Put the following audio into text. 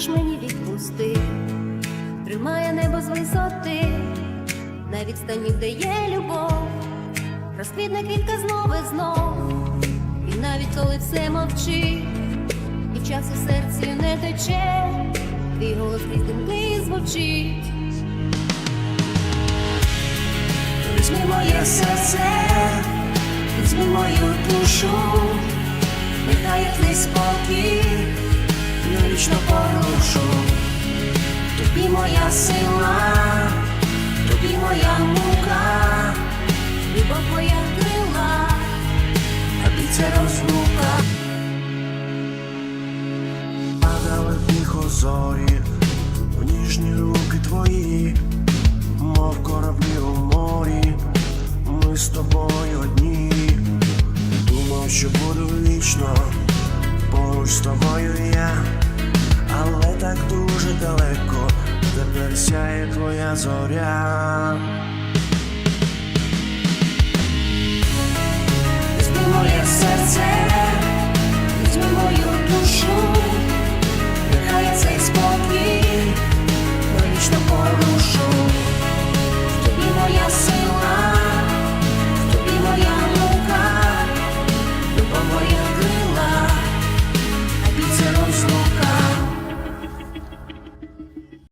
хочеш мені відпусти, тримає небо з висоти, на відстані, де є любов, розквітне квітка знов і знов, і навіть коли все мовчить, і час у серці не тече, твій голос крізь думки звучить. Візьми моє серце, візьми мою душу, нехай як спокій спокій, порушу. Тобі моя сила, тобі моя мука, Любов твоя крила, а ти це розлука. Падали тихо зорі, в ніжні руки твої, мов кораблі у морі, ми з тобою одні. Думав, що буду вічно, поруч з тобою я, твоя зоря. Візьми моє серце, візьми мою душу, нехай цей спокій, велично порушу, в тобі моя сила, в тобі моя мука, любов моя крила, а під це розлука.